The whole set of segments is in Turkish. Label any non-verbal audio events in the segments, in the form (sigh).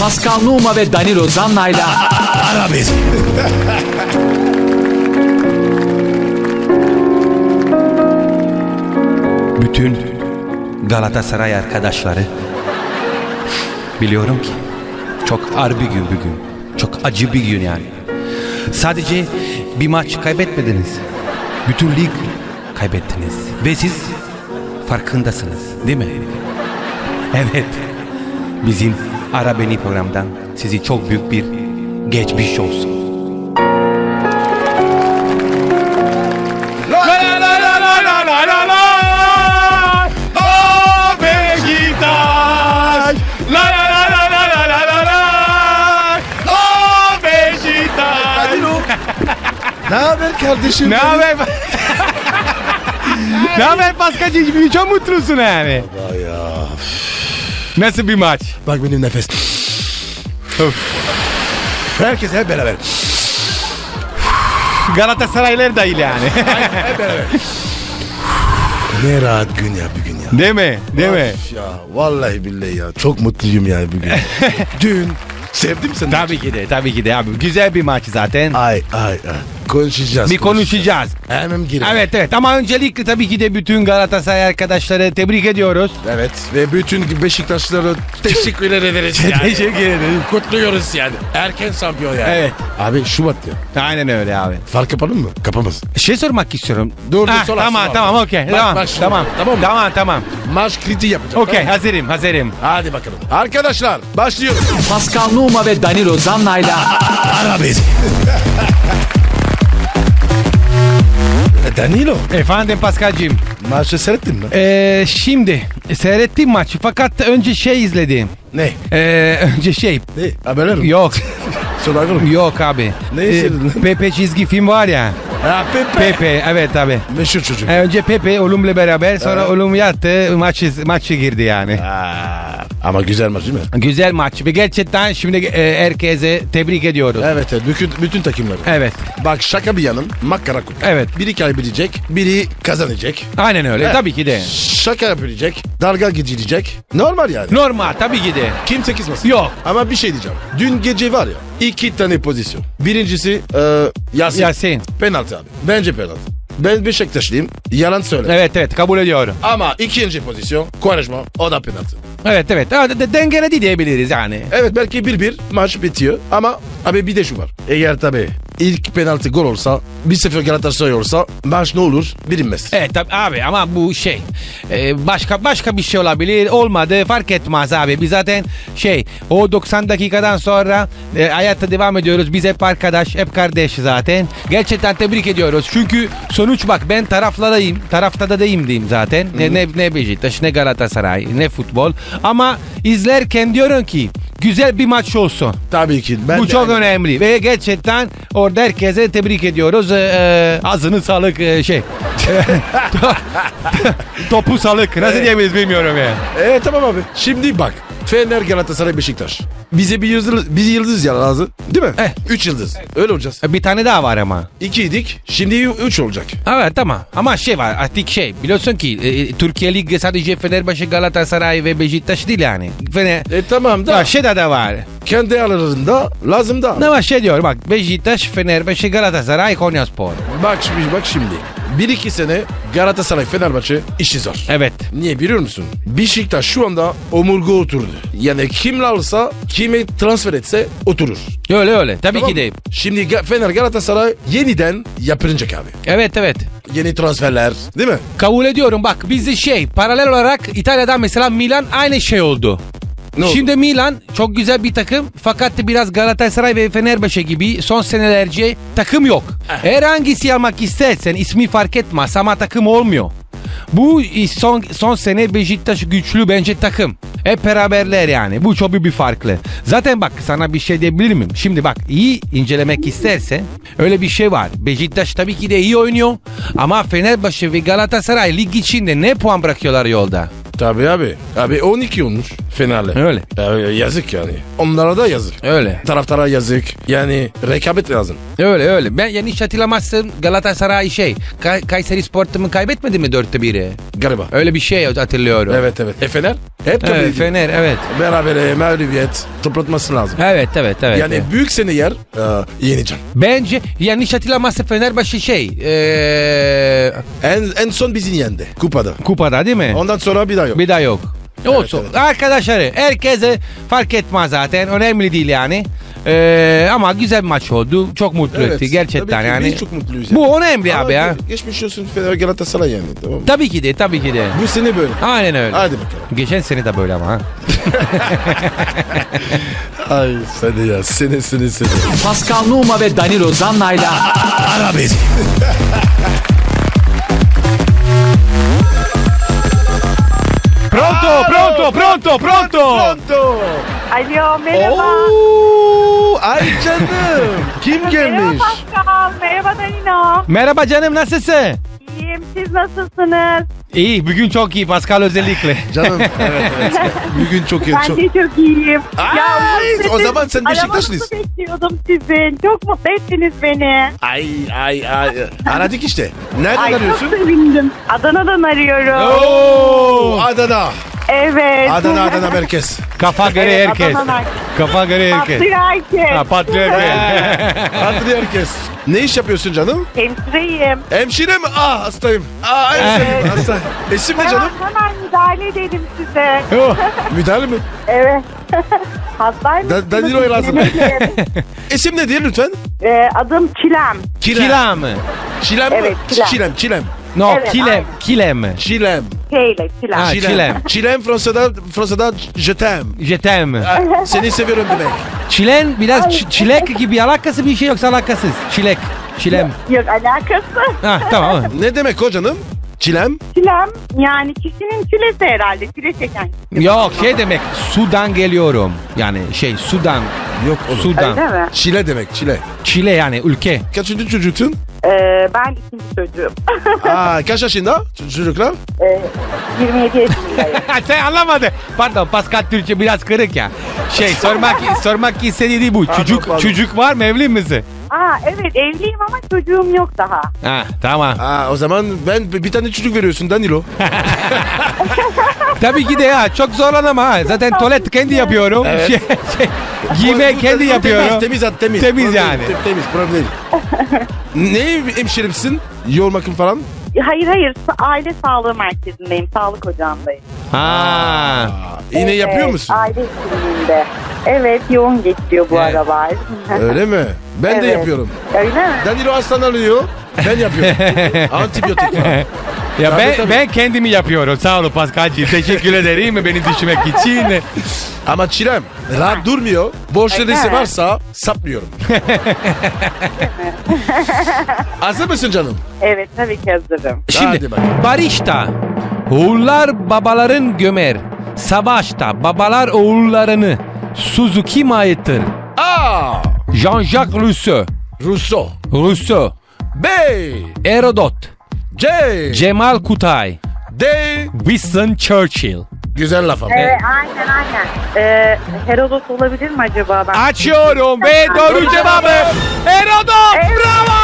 Pascal Numa ve Danilo Zanna'yla Ara beni. Bütün Galatasaray arkadaşları biliyorum ki çok ağır bir gün bugün. Çok acı bir gün yani. Sadece bir maç kaybetmediniz. Bütün lig kaybettiniz. Ve siz farkındasınız değil mi? Evet. Bizim Ara Beni programdan sizi çok büyük bir geçmiş olsun. Ne haber kardeşim? Ne haber? ne haber Paskacı? Çok mutlusun yani. Vallahi ya. Nasıl bir maç? Bak benim nefes. Herkes hep beraber. Galatasaraylar değil yani. Hep beraber. (laughs) ne rahat gün ya bugün ya. Değil mi? Değil mi? Of Ya vallahi billahi ya çok mutluyum ya bugün. (laughs) Dün sevdim seni. Tabii ki de, tabii ki de abi. Güzel bir maç zaten. Ay ay ay. Konuşacağız. Bir konuşacağız. Hemen girelim. Evet evet ama öncelikle tabii ki de bütün Galatasaray arkadaşları tebrik ediyoruz. Evet ve bütün Beşiktaşlara teşekkürler ederiz yani. Teşekkür ederim. Kutluyoruz yani. Erken şampiyon yani. Evet. Abi Şubat ya. Aynen öyle abi. Fark yapalım mı? Kapamaz. Şey sormak istiyorum. Dur, dur, Ah, sor, Tamam tamam okey. Tamam tamam. Tamam mı? Tamam tamam. Maç kritiği yapacağız. Okey tamam hazırım hazırım. Hadi bakalım. Arkadaşlar başlıyoruz. Pascal Numa ve Danilo Zanna'yla Ara beni. (laughs) Danilo. Efendim Paskal'cığım. Maçı seyrettin mi? Ee, şimdi seyrettim maçı fakat önce şey izledim. Ne? Ee, (laughs) önce şey Ne? Haberler mi? yok (laughs) Sorar mı? yok abi. Ne Ee, izledin? Pepe çizgi film var ya. Ha Pepe. Pepe evet abi. Meşhur çocuk. Ee, önce Pepe Olum'la beraber sonra Evet. Olum yattı maçı maçı girdi yani. Aa, ama güzel maç değil mi? Güzel maç ve gerçekten şimdi e, herkese tebrik ediyoruz. Evet evet bütün, bütün takımları. Evet. Bak şaka bir yanım makara kutu. Evet. Biri kaybedecek, biri kazanacak. Aynen öyle Evet. tabii ki de. Şaka yapılacak, dalga geçilecek. Normal yani. Normal tabii ki de. Kimse kızmasın. Yok. Ama bir şey diyeceğim. Dün gece var ya iki tane pozisyon. Birincisi e, Yasin. Yasin. Penaltı abi. Bence penaltı. Ben Beşiktaşlıyım. Yalan söyle. Evet evet kabul ediyorum. Ama ikinci pozisyon Quaresma o da penaltı. Evet evet. Ha, de- Dengeledi diyebiliriz yani. Evet belki 1-1 maç bitiyor ama abi bir de şu var. Eğer tabii ilk penaltı gol olsa bir sefer Galatasaray olsa maç ne olur bilinmez. Evet tabii abi ama bu şey e, başka başka bir şey olabilir. Olmadı fark etmez abi. Biz zaten şey o 90 dakikadan sonra e, hayatta devam ediyoruz. Biz hep arkadaş hep kardeş zaten. Gerçekten tebrik ediyoruz. Çünkü sonuç bak ben taraflardayım tarafta da deyim diyeyim zaten. Ne, ne, ne Beşiktaş ne Galatasaray ne futbol. Ama izlerken diyorum ki güzel bir maç olsun. Tabii ki. Ben bu de- çok önemli ve gerçekten orada herkese tebrik ediyoruz. Ee, e, ağzını sağlık e, şey. (laughs) (laughs) Topu sağlık. Nasıl diyebiliriz bilmiyorum ya. Evet tamam abi. Şimdi bak. Fener Galatasaray Beşiktaş. Bize bir yıldız, bir yıldız ya lazım. Değil mi? Eh. Üç yıldız. Öyle olacağız. Bir tane daha var ama. İkiydik. Şimdi üç olacak. Evet tamam. Ama şey var artık şey biliyorsun ki e, Türkiye Ligi sadece Fenerbahçe, Galatasaray ve Beşiktaş değil yani. Fener... E tamam da Ya şey de, de var. kendi aralarında lazım da. Ne var şey diyor bak Beşiktaş, Fenerbahçe, Galatasaray, Konyaspor. Bak şimdi bak şimdi. Bir iki sene Galatasaray Fenerbahçe işi zor. Evet. Niye biliyor musun? Beşiktaş şu anda omurga oturdu. Yani kimle alsa kimi transfer etse oturur. Öyle öyle. Tabii Tamam ki de. Şimdi Fener Galatasaray yeniden yapılacak abi. Evet evet. Yeni transferler değil mi? Kabul ediyorum bak bizde şey paralel olarak İtalya'dan mesela Milan aynı şey oldu. Ne oldu? Şimdi Milan çok güzel bir takım fakat biraz Galatasaray ve Fenerbahçe gibi son senelerce takım yok. Eğer hangisi almak istersen ismi fark etmez ama takım olmuyor. Bu son, son sene Beşiktaş güçlü bence takım. Hep beraberler yani. Bu çok bir farklı. Zaten bak sana bir şey diyebilir miyim? Şimdi bak iyi incelemek istersen öyle bir şey var. Beşiktaş tabii ki de iyi oynuyor. Ama Fenerbahçe ve Galatasaray lig içinde ne puan bırakıyorlar yolda? Tabii abi. Abi 12 olmuş Fener'le. Öyle. Ya, yazık yani. Onlara da yazık. Öyle. Taraftara yazık. Yani rekabet lazım. Öyle öyle. Ben yanlış hatırlamazsın Galatasaray şey Kay- Kayseri Spor'u kaybetmedi mi dörtte biri? Galiba. Öyle bir şey hatırlıyorum. Evet evet. E Fener? Hep kabul Evet. Fener evet. Berabere mağlubiyet toplatması lazım. Evet evet evet. yani evet. büyük seni yer e, yeneceğim. Bence yanlış hatırlamazsa Fenerbahçe şey ee, En, en son bizi yendi kupada. kupada değil mi? Ondan sonra bir daha yok. Bir daha yok. Olsun. evet. Arkadaşları herkese fark etmez zaten. Önemli değil yani. Ee, ama güzel bir maç oldu. Çok mutlu Evet, etti gerçekten tabii ki. yani. Biz çok mutluyuz. yani. Bu önemli Ama abi ya. Geçmiş olsun Fener Galatasaray yani tamam mı? Tabii ki de tabii ki de. Bu sene böyle. Aynen öyle. Hadi bakalım. Geçen sene de böyle ama ha. (laughs) Ay seni ya seni seni seni. Pascal Numa ve Danilo Zanna'yla (laughs) Ara Pronto, pronto, pronto, pronto. Pronto. Alo merhaba. Oo, ay (laughs) canım. Kim gelmiş? Merhaba Pascal. Merhaba Danilo. Merhaba canım nasılsın? İyiyim siz nasılsınız? İyi bugün çok iyi Pascal özellikle. (laughs) Canım evet evet. (laughs) Bugün çok iyi. Ben Çok... de çok iyiyim. Ay, uzun o süredir zaman sen Beşiktaşlısın. aramanızı bekliyordum sizin. Çok mutlu ettiniz beni. Ay ay ay. Aradık işte. Nereden Ay arıyorsun? çok sevindim. Adana'dan arıyorum. Oo, Adana. Evet. Adana Adana merkez. Kafa göre Evet, herkes. Adana'dan. Kafa göre herkes. Ha. Adana (laughs) herkes. Ne iş yapıyorsun canım? Hemşireyim. Hemşire mi? Ah hastayım. Ah (laughs) hemşire. Hasta. İsim ne Hemen, canım? hemen müdahale edelim size. Oh, (laughs) Müdahale mi? Evet. Hastayım. Da- Danilo'ya lazım. İsim nedir lütfen? Ee, adım Çilem. Kila mı? Çilem mi? Evet, Çilem. Çilem. Çilem. No, Evet, kile, aynen. kile mi? Çilem. Şeyle Çilem. Ha, Çilem. Çilem Fransa'da Fransa'da je t'aime. Je t'aime. Seni seviyorum demek. Çilen biraz ç- çilek gibi alakası bir şey yoksa alakasız. Çilek. Çilem. Yok alakası. Ha tamam. Ne demek o canım? Çilem? Çilem yani kişinin çilesi herhalde. Çile çeken kişi. Yok şey demek Sudan geliyorum. Yani şey Sudan. Yok oğlum. Sudan. Öyle mi? Çile demek çile. Çile yani ülke. Kaçıncı çocuktun? Ee, ben ikinci çocuğum. (laughs) Aa, kaç yaşında ç- çocuklar? ee, 27 yaşındayım. (laughs) Sen anlamadın. Pardon Pascal Türkçe biraz kırık ya. Şey sormak sormak istediği bu. Pardon, Çocuk pardon. çocuk var mı evli misin? Aa evet evliyim ama çocuğum yok daha. Ha tamam. Aa, o zaman ben bir tane çocuk veriyorsun Danilo. (laughs) Tabii ki de ya çok zorlanama ha. Zaten tuvalet kendi yapıyorum. Evet. Şey, şey, giyme kendi temiz, yapıyorum. Temiz at temiz. Temiz Problem yani. değil, te- Temiz problem değil. (laughs) ne hemşirimsin? Yoğun bakım falan? Hayır hayır aile sağlığı merkezindeyim. Sağlık ocağındayım. Ha. İğne Evet, yapıyor musun? Aile hekimliğinde. Evet yoğun geçiyor bu Evet. aralar. Öyle mi? Ben de Evet. yapıyorum. Öyle mi? Danilo hastalanıyor. Ben yapıyorum. (laughs) Antibiyotik falan. (laughs) Ya Tabii, ben tabii. ben kendimi yapıyorum. Sağ olun Pascal'cığım. Teşekkür ederim beni (laughs) düşmek için. Ama Çilem rahat durmuyor. Lirası mi? varsa saplıyorum. Hazır mısın canım? Evet tabii ki hazırım. Şimdi Hadi bakalım. barışta oğullar babaların gömer. Savaşta babalar oğullarını. Suzu kim aittir? A. Jean-Jacques Rousseau. Rousseau. Rousseau. B. Herodot. C. Cemal Kutay. D. Winston Churchill. Güzel laf ama. Evet aynen aynen. Ee, Herodot olabilir mi acaba? Ben Açıyorum ve doğru cevabı Herodot. Evet. Bravo.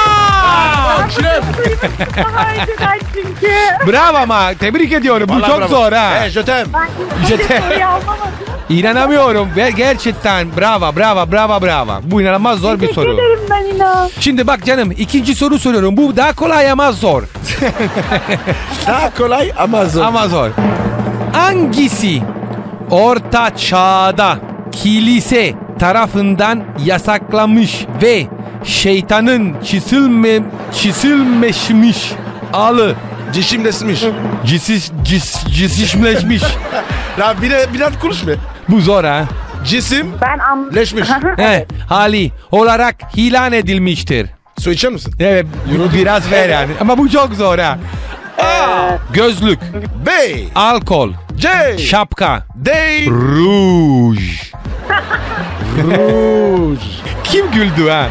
Daha önceden çünkü. Bravo ama tebrik ediyorum. Bu Vallahi çok bravo. zor ha. Hey, je t'aime. Ben İşte- ilk soruyu anlamadım. İnanamıyorum ve gerçekten bravo bravo bravo bravo. Bu inanılmaz zor bir Teşekkür soru. Ederim Danilo. Şimdi bak canım ikinci soru soruyorum. Bu daha kolay ama zor. (laughs) Daha kolay ama zor. Ama zor. Hangisi orta çağda kilise tarafından yasaklanmış ve şeytanın çizilme, çizilmeşmiş alı Dişimleşmiş. cisis, cis, cisişleşmiş. (laughs) Ya bir, biraz konuş be. Bu zor ha. Cisim Ben anladım. leşmiş. He, hali olarak ilan edilmiştir. Su içer misin? Evet biraz ver yani. Ama bu çok zor ha. Gözlük, B. alkol, C. şapka, D. ruj. Rouge. Kim güldü ha?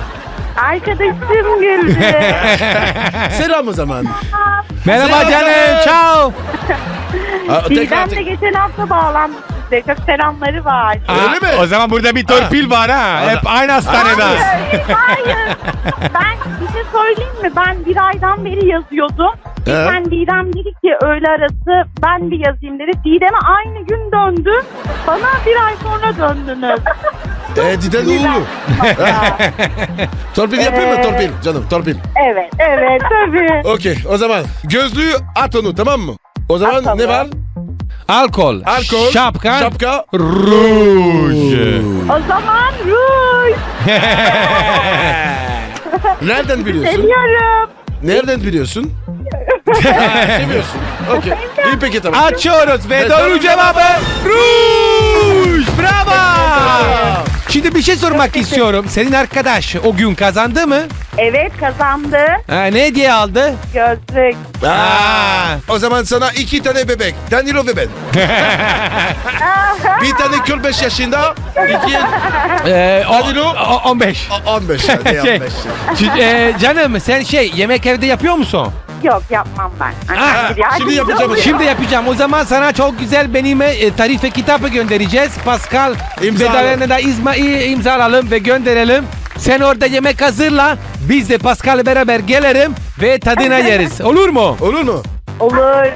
Arkadaşım güldü. (laughs) Selam o zaman. Merhaba canım, ciao. Aa, Bizden de geçen hafta bağlanmıştık size. Çok selamları var. Öyle mi? O zaman burada bir torpil var ha. Hep aynı hastanede. Hayır, hayır. (laughs) Ben bir şey söyleyeyim mi? Ben bir aydan beri yazıyordum. He? Sen Didem dedi ki öğle arası ben bir yazayım dedi. Didem'e aynı gün döndü. Bana bir ay sonra döndünüz. (laughs) E, Didem ne oldu? (laughs) torpil yapayım mı Ee, torpil? Canım torpil. Evet, evet tabii. Okey o zaman gözlüğü at onu tamam mı? O zaman Atalım. ne var? Alkol. Alkol. Şapka. Şapka. Ruj. O zaman ruj. (laughs) Nereden biliyorsun? Seviyorum. Nereden biliyorsun? Seviyorsun. Okey. İyi peki tamam. Açıyoruz ve doğru cevabı Ruj. Bravo. Şimdi bir şey sormak istiyorum. Senin arkadaş o gün kazandı mı? Evet kazandı. Ha, ne diye aldı? Gözlük. Aa. O zaman sana iki tane bebek. Danilo ve ben. (laughs) bir tane 45 yaşında. iki Ee, o, Hadi Lu. o- 15. o- 15 yani. (laughs) Şey, 15 yani. Ç- e, canım sen şey yemek evde yapıyor musun? Yok yapmam ben. Bir yardımcı şimdi yapacağım. oluyor. Şimdi yapacağım. O zaman sana çok güzel benim e, tarife kitabı göndereceğiz. Pascal İmzala. bedalarına da izma, i- imzalalım ve gönderelim. Sen orada yemek hazırla. Biz de Pascal'le beraber gelirim ve tadına (laughs) yeriz. Olur mu? Olur mu? Olur.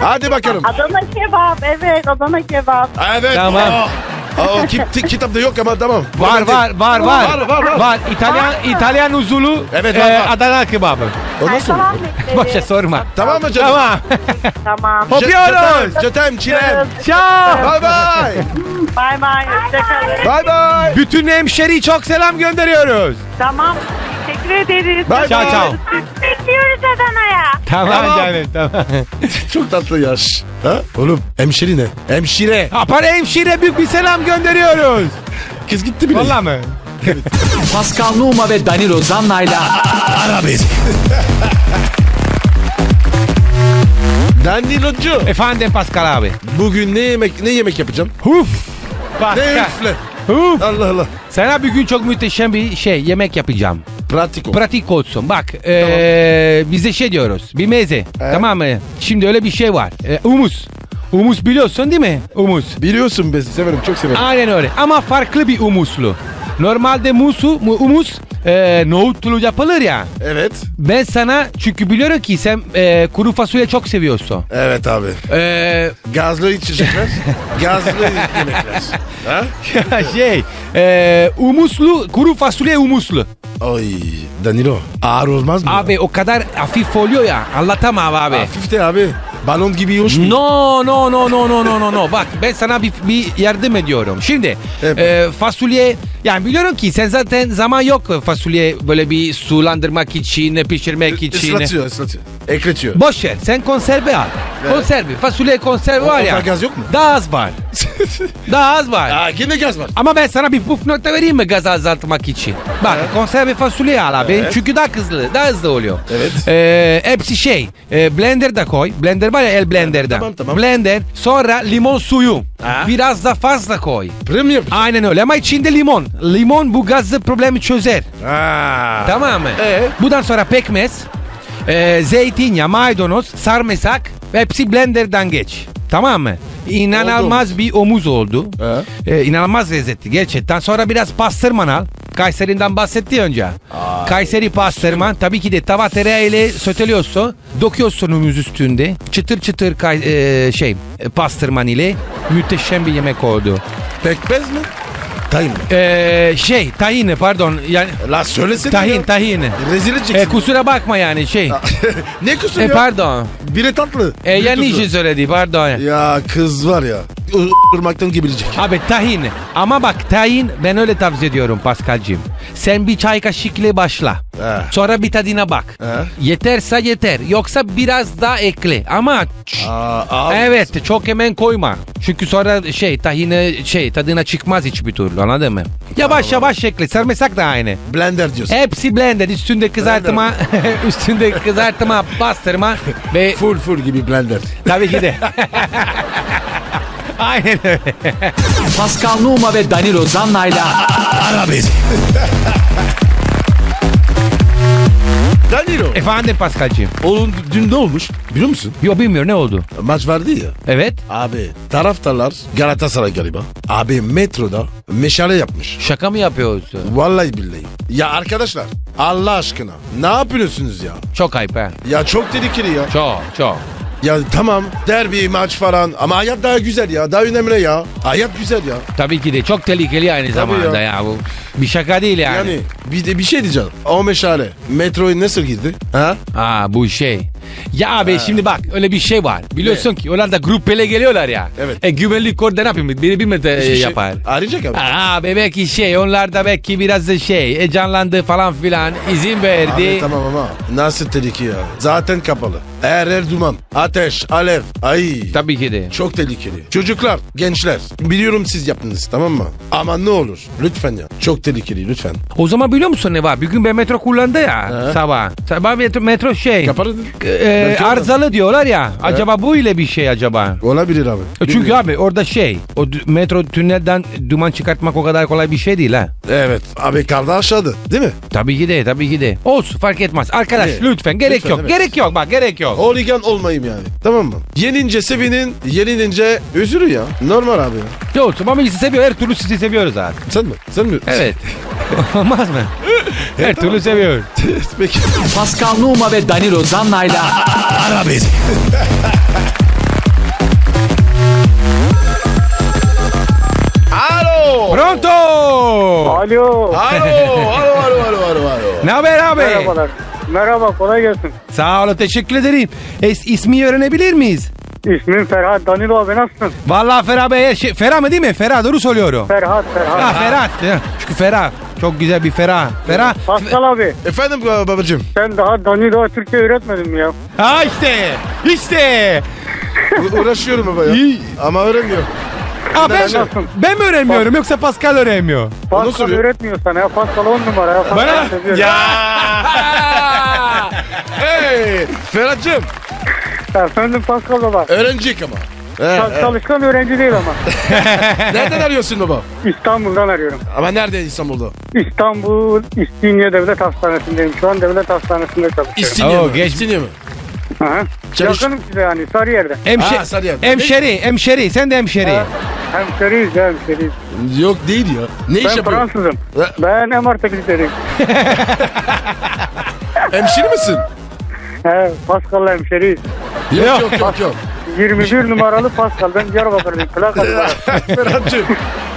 Hadi bakalım. Adana kebap. Evet Adana kebap. Evet. Tamam. Aa, aa, kit- kitapta yok ama tamam. Var var var var. Var, var, var. İtalyan İtalyan usulü Evet, e, var, var. Adana kebabı. O nasıl? Boşa sorma. Tamam mı canım? Tamam. Tamam. (laughs) Hop. Öpüyoruz. Jötem, çilem. Ciao. Bye bye. Bay bay. Hoşçakalın. Bye bye. Bütün hemşeri çok selam gönderiyoruz. Tamam. Teşekkür ederiz. Bye Ciao, ciao. Bekliyoruz Adana'ya. Tamam, Tamam. canım tamam. (laughs) Çok tatlı yaş. Ha? Oğlum hemşire ne? Hemşire. Apar hemşire büyük bir selam gönderiyoruz. Kız gitti bile. Vallahi mı? (laughs) Pascal Numa ve Danilo Zanna'yla Ara beni. (laughs) Danilocu. Efendim Pascal abi. Bugün ne yemek ne yemek yapacağım? Huf. Ne Pascal. üfle. Huf. Allah Allah. Sana bir gün çok muhteşem bir şey yemek yapacağım. Pratik ol. Pratik olsun. Bak ee, bize şey diyoruz. Bir meze. Tamam mı? Şimdi öyle bir şey var. E, humus. Humus biliyorsun değil mi? Humus. Biliyorsun ben severim çok severim. Aynen öyle. Ama farklı bir humuslu. Normalde musu, mu- humus e, nohutlu yapılır ya. Evet. Ben sana çünkü biliyorum ki sen e, kuru fasulye çok seviyorsun. Evet abi. E, Gazlı içecekler. (laughs) Gazlı yemekler. Ha? şey e, humuslu kuru fasulye humuslu. Ay Danilo ağır olmaz mı? Abi o kadar hafif oluyor ya anlatamam abi. Hafif de abi. Balon gibi hoş mu? No no no no no no no no bak ben sana bir, bir yardım ediyorum. Şimdi Evet. e, fasulye yani biliyorum ki sen zaten zaman yok fasulye böyle bir sulandırmak için pişirmek için. Islatıyor ıslatıyor. Ekletiyor. Boş ver sen konserve al. Evet. Konserve fasulye konserve O- var orada ya. gaz yok mu? Daha az var. (laughs) Daha az var. Aa yine gaz var. Ama ben sana bir puf nokta vereyim mi gaz azaltmak için? Bak konserve fasulye al abi. Çünkü daha hızlı, daha hızlı oluyor. Evet. Ee, hepsi şey. E, blenderda koy. Blender var ya el blenderda. Tamam, tamam. Blender. Sonra limon suyu. Ha. Biraz da fazla koy. Yapacağız? Aynen öyle ama içinde limon. Limon bu gazlı problemi çözer. Aa. Tamam mı? Ee? Bundan sonra pekmez, e, zeytinyağı, maydanoz, sarımsak hepsi blenderdan geç. Tamam mı? İnanılmaz bir omuz oldu. Ee, inanılmaz lezzetli gerçekten. Sonra biraz pastırman al. Kayseri'nden bahsetti önce. Kayseri pastırman tabii ki de tava tereyağı ile söteliyorsun. Döküyorsun omuz üstünde. Çıtır çıtır kay, e, şey e, pastırman ile müthişem bir yemek oldu. Pekmez mi? Tayin mi? Ee, şey tahini pardon yani La söylesene tahin ya. tahini. Rezil E, edeceksin. kusura bakma yani şey. (laughs) ne kusur E, ya? pardon. Biri tatlı. E, biri yanlış tuzlu. söyledi pardon. Ya kız var ya. Irmaktan geberecek. Abi tahin. Ama bak tahin ben öyle tavsiye ediyorum Paskal'cığım. Sen bir çay kaşıkla başla. He. Sonra bir tadına bak. He. Yeterse yeter. Yoksa biraz daha ekle. Ama ç- Aa, abi. evet çok hemen koyma. Çünkü sonra şey tahine şey tadına çıkmaz hiçbir türlü anladın mı? Yavaş yavaş ekle. Sarımsak da aynı. Blender diyorsun. Hepsi blended. Üstünde kızartma, (laughs) üstünde kızartma, bastırma ve Full full gibi blender. tabii ki de. (laughs) (laughs) Aynen öyle. Pascal Numa ve Danilo Zanna'yla Ara beni. Danilo. Efendim Paskal'cığım. Oğlum dün ne olmuş? Biliyor musun? Yok bilmiyorum ne oldu? Maç vardı ya. Evet. Abi taraftarlar Galatasaray galiba. Abi metroda meşale yapmış. Şaka mı yapıyorsun? Vallahi billahi. Ya arkadaşlar Allah aşkına ne yapıyorsunuz ya? Çok ayıp ha. Ya çok tehlikeli ya. Çok çok. Ya tamam derbi maç falan ama hayat daha güzel ya. Daha önemli ya. Hayat güzel ya. Tabii ki de çok tehlikeli aynı zamanda ya. bu. Bir şaka değil yani. Yani bir de bir şey diyeceğim. O meşale metroya nasıl girdi? Ha? Ha bu şey. Ya abi şimdi bak öyle bir şey var. Biliyorsun ki onlar da grup ele geliyorlar ya. Evet. E güvenlik orada ne yapayım? Biri bir metre Hiçbir şey- yapar. Arayacak abi. Aa belki şey onlar da belki biraz da şey e, canlandı falan filan izin verdi. Abi tamam ama nasıl tehlike ya? Zaten kapalı. Her yer duman, ateş, alev. Ay. Tabii ki de. Çok tehlikeli. Çocuklar, gençler. Biliyorum siz yaptınız tamam mı? Ama ne olur lütfen ya. Çok tehlikeli lütfen. O zaman biliyor musun ne var? Bir gün ben metro kullandı ya He. sabah. Sabah metro, metro şey. Kapalı. e, mu? arızalı diyorlar ya. Acaba bu ile bir şey acaba? Olabilir abi. E, Çünkü Bilmiyorum. abi orada şey o dü- metro tünelden duman çıkartmak o kadar kolay bir şey değil ha. Evet. Abi karda aşağıda değil mi? Tabii ki de tabii ki de. Olsun fark etmez. Arkadaş Evet. lütfen gerek Lütfen, yok. evet. Gerek yok bak gerek yok. Oligan olmayayım yani. Tamam mı? Yenince sevinin, yenilince üzülün ya. Normal abi ya. Olsun ama bizi seviyor. Her türlü sizi seviyoruz abi. Sen mi? Sen mi? Evet. (laughs) Olmaz mı? (laughs) Her türlü seviyoruz. (laughs) Peki. Pascal Numa ve Danilo Zanna'yla Ara beni. Alo. Pronto. Alo. Alo. Alo. Alo. Alo. Alo. Alo. Ne haber abi? Merhabalar. Merhaba kolay gelsin. Sağ ol teşekkür ederim. Es, ismi öğrenebilir miyiz? İsmim Ferhat Danilo abi nasılsın? Vallahi Ferah Bey, şey, Ferah mı değil mi? Ferah doğru söylüyorum. Ferhat Ferhat. Ha Ferhat. ya. Çünkü Ferah. Çok güzel bir Ferah. Ferah. Pascal abi Efendim baba- babacığım. sen daha Danilo'ya Türkçe öğretmedin mi ya? Ha işte. İşte. U- uğraşıyorum baba ya. İyi. Ama öğrenmiyor. Ha, ben, Nasılsın? ben mi öğrenmiyorum yoksa Pascal öğrenmiyor? Pascal soruyor. öğretmiyor sana ya. Pascal on numara ya. Pascal Bana- seviyorum. (laughs) hey. Ferhat'cığım. Efendim Pascal baba. Öğrenecek ama. He, Çal- he. Çalışkan öğrenci değil ama. (laughs) Nereden arıyorsun baba? İstanbul'dan arıyorum. Ama nerede İstanbul'da? İstanbul İstinye Devlet Hastanesi'ndeyim. Şu an devlet hastanesinde çalışıyorum. İstinye Oo, mi? geç- İstinye mi? Hı hı. Çalış- Yakınım size yani Sarıyer'de. Hemşe Ha, Sarıyer. hemşeri, hemşeri. Sen de hemşeri. Ha, Hemşeriyiz ya hemşeriyiz. Yok değil ya. Ne iş Ben? Fransızım. Ha. Ben MR teknikeriyim. (laughs) Hemşire misin? He, Pascal'la hemşeriyiz. Yok Yok. yok yok yok. 21 numaralı Pascal. Ben Diyarbakır'dayım. Plakalı var. Ferhat'cığım.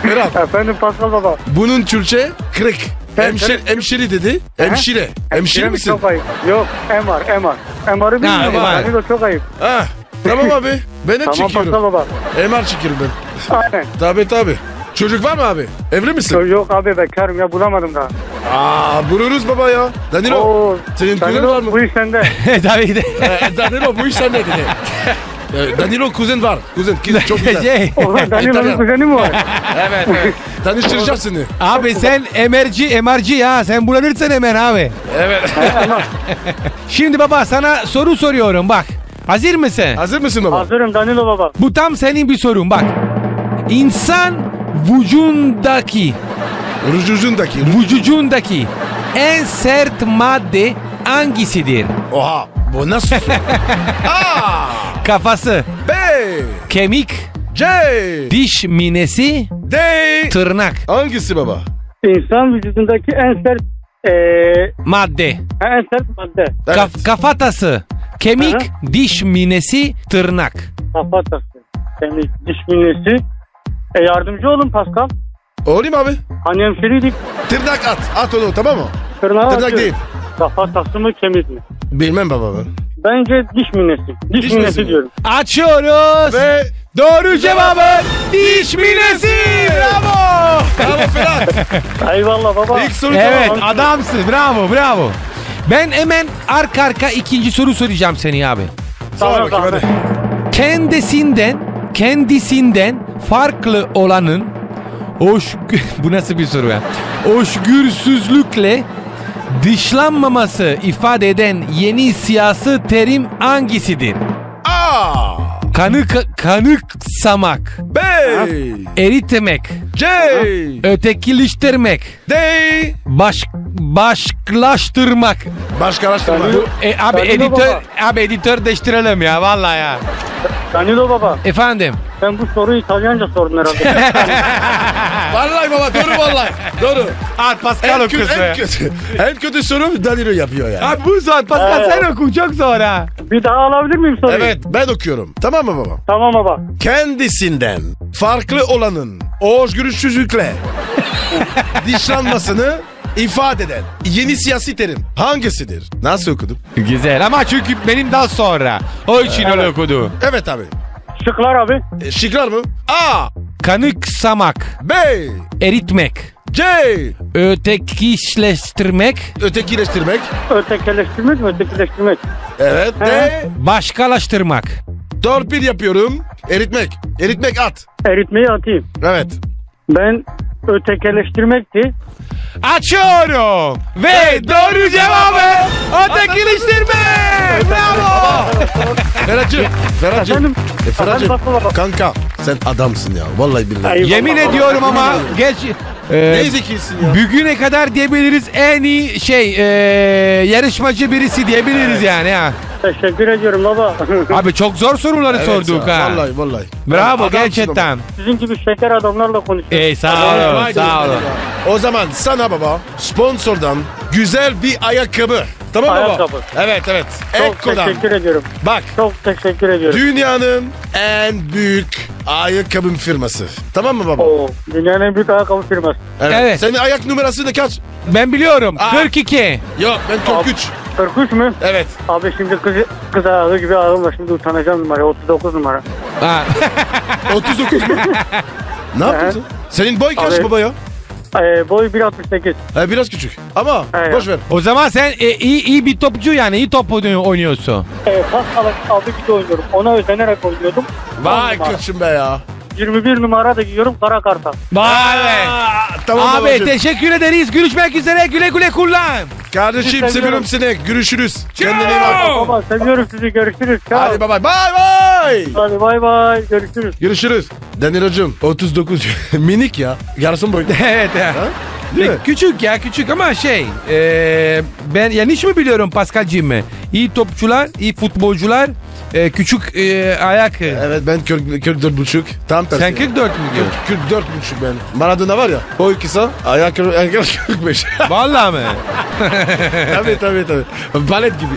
Ferhat. Efendim Pascal baba. Bunun Türkçe kırık. Hemşire, kırık. hemşire dedi. Hemşire. Hemşire mi misin? Çok ayıp. Yok MR MR. MR'ı bilmiyorum. MR. Danilo çok ayıp. Ha. Tamam abi. Ben hep Tamam çekiyorum. Pascal baba. MR çekiyorum ben. Aynen. Tabi tabi. Çocuk var mı abi? Evli misin? Yok abi bekarım ya bulamadım daha. Aa buluruz baba ya. Danilo. Oo, Senin kuzen var mı? Bu iş sende. (laughs) Tabii ki de. Ee, (laughs) Danilo bu iş sende dedi. Ee, (laughs) Danilo kuzen var. Kuzen kız çok güzel. şey, Oha Danilo'nun İtalyan. kuzeni mi var? evet. evet. Tanıştıracağım seni. abi sen emerci, emarci ya. Sen bulanırsın hemen abi. Evet. Şimdi baba sana soru soruyorum bak. Hazır mısın? Hazır mısın baba? Hazırım Danilo baba. Bu tam senin bir sorun bak. İnsan vücudundaki, Rujucundaki. vücudundaki en sert madde hangisidir? Oha. Bu nasıl? (laughs) A. Kafası, B. kemik, C. diş minesi, D. tırnak. Hangisi baba? İnsan vücudundaki en sert eee Madde. en sert madde. Evet. Kaf- kafatası, kemik, diş minesi, tırnak. Kafatası. Kemik, diş minesi. E yardımcı olun Pascal. Olayım abi. Hani hemşeriydik. Tırnak at. At onu tamam mı? Tırnağı Tırnak atıyor. değil. Kafatası mı kemik mi? Bilmem baba ben. Bence diş minesi. Diş, Diş minesi minesi mi? diyorum. Açıyoruz. Ve Doğru cevabın diş minesi. Bravo. bravo Ferhat. (laughs) Eyvallah baba. İlk soru Evet tamam. adamsın bravo bravo. Ben hemen arka arka ikinci soru soracağım seni abi. Sor Tamam, bakayım tamam. hadi. Kendisinden kendisinden farklı olanın hoş (laughs) bu nasıl bir soru ya? Hoşgürsüzlükle dışlanmaması ifade eden yeni siyasi terim hangisidir? A. Kanık kanıksamak, B. eritmek, C. Ötekileştirmek. D. Baş, başklaştırmak. Başkalaştırma. Danilo. E, abi Danilo editör, baba. abi editör değiştirelim ya vallahi ya. Danilo baba Efendim. sen bu soruyu İtalyanca sordun herhalde. (laughs) Vallahi baba doğru vallahi. Doğru. At Pascal En kötü, en kötü, en kötü soru Danilo yapıyor ya. Abi bu saat Pascal sen oku çok zor ha. bir daha alabilir miyim soruyu? Evet ben okuyorum. Tamam mı baba? Tamam baba. Kendisinden farklı olanın özgürlüksüzlükle (laughs) dışlanmasını ifade eden yeni siyasi terim hangisidir? Nasıl okudum? Güzel ama çünkü benim daha sonra. O için öyle okudu. Evet abi. Şıklar abi. E, şıklar mı? A. Kanıksamak. B. Eritmek. C. Ötekileştirmek. Ötekileştirmek. Ötekileştirmek mi? Ötekileştirmek. Evet. D. Başkalaştırmak. Torpil yapıyorum. Eritmek. Eritmek at. Eritmeyi atayım. Evet. Ben ötekileştirmekti. Açıyorum. Ve doğru cevabı ötekileştirme. Bravo. Ferhat'cığım. Ferhat'cığım. Efendim? E, Ferhat'cığım. Efendim. Kanka sen adamsın ya. Vallahi billahi. Eyvallah. Yemin ediyorum ama geç. E, Ne zekisin ya. Bugüne kadar diyebiliriz en iyi şey e, yarışmacı birisi diyebiliriz yani ha. Teşekkür ediyorum baba. (laughs) Abi çok zor soruları Evet sorduk ya, ha. Vallahi vallahi. Bravo Adamsın gerçekten. Sizin gibi şeker adamlarla konuşuyorum. Ey sağ ama. olun Haydi, sağ olun. O zaman sana baba sponsordan güzel bir ayakkabı. Tamam mı baba? Ayakkabı. Evet evet. Çok Ekko'dan. teşekkür ediyorum. Bak Çok teşekkür ediyorum. dünyanın en büyük ayakkabı firması. Tamam mı baba? Oo, dünyanın en büyük ayakkabı firması. Evet. Senin ayak numarası ne kaç? Ben biliyorum. Aa. 42. Yok ben 43. 43 mü? Evet. Abi şimdi kız, kız ayağı gibi var. Şimdi utanacağım numara. 39 numara. Ha. (laughs) 39 mu? (laughs) ne yaptın sen? Senin boy kaç Abi. baba ya? Ee, boy 1.68. Ha, biraz küçük. Ama Evet. boş ver. o zaman sen e, iyi, iyi bir topçu yani iyi top oynuyor- oynuyorsun. Ee, pas alıp aldı gibi oynuyorum. Ona özenerek oynuyordum. Vay On numara. koçum be ya. 21 numara da giyiyorum kara karta. Vay be. Aa, tamam Abi babacığım. teşekkür ederiz. Görüşmek üzere. Güle güle kullan. Kardeşim Seviyorum. seviyorum seni. Görüşürüz. Kendine iyi bak. Baba seviyorum sizi. Görüşürüz. Ciao. Hadi bye bye. Bye bye. Hadi bay bay. Görüşürüz. Görüşürüz. Danilocum 39 (laughs) minik ya. Yarısın boyunda. (laughs) evet ya. Değil mi? Küçük ya küçük ama şey e, ben yanlış mı biliyorum Pascal'cığım mı? İyi topçular, iyi futbolcular e, küçük e, ayak. Evet ben 40, 44 buçuk. Tam tersi. Sen 44 mü diyorsun? 44 buçuk ben. Maradona var ya. O kısa. Ayak ayak 45. (laughs) Vallahi mi? (laughs) tabii tabii tabii. Balet gibi.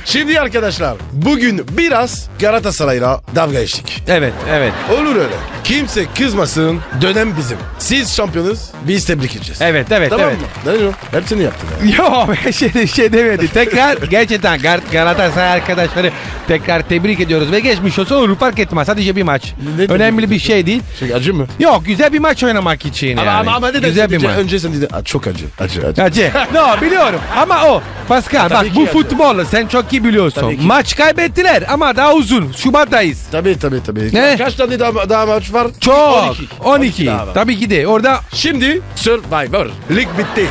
(laughs) Şimdi arkadaşlar bugün biraz Galatasaray'la dalga geçtik. Evet, evet. Olur öyle. Kimse kızmasın. Dönem bizim. Siz şampiyonuz. Biz tebrik edeceğiz. Evet, evet, Tamam evet. mı? Danilo hepsini yaptın ya. Yok şey, şey demedi. Tekrar gerçekten Gal- Galatasaray arkadaşları tekrar tebrik ediyoruz ve geçmiş olsun olur fark etmez. Sadece bir maç. Ne Önemli bir şey değil. Şey, acı mı? Yok güzel bir maç oynamak için yani. Ama, ama, ama neden güzel bir maç. Önce sen dedin "Aa, çok acı. Acı acı. Acı. (laughs) no biliyorum ama o Pascal tabii bak ki bu acı. futbol sen çok iyi biliyorsun. Tabii ki. Maç kaybettiler ama daha uzun. Şubat'tayız. Tabii tabii tabii. Ne? Kaç tane daha, daha maç var? Çok. 12. 12. daha var. Tabii ki de orada Şimdi Survivor. Lig bitti.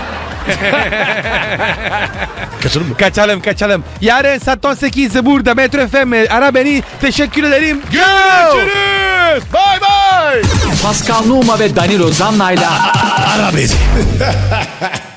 (laughs) Kaçalım mı? kaçalım kaçalım. Yarın saat 18 burada Metro FM ara beni. Teşekkür ederim. Görüşürüz. Bye bye. Pascal Numa ve Danilo Zanna'yla Ara beni. (laughs)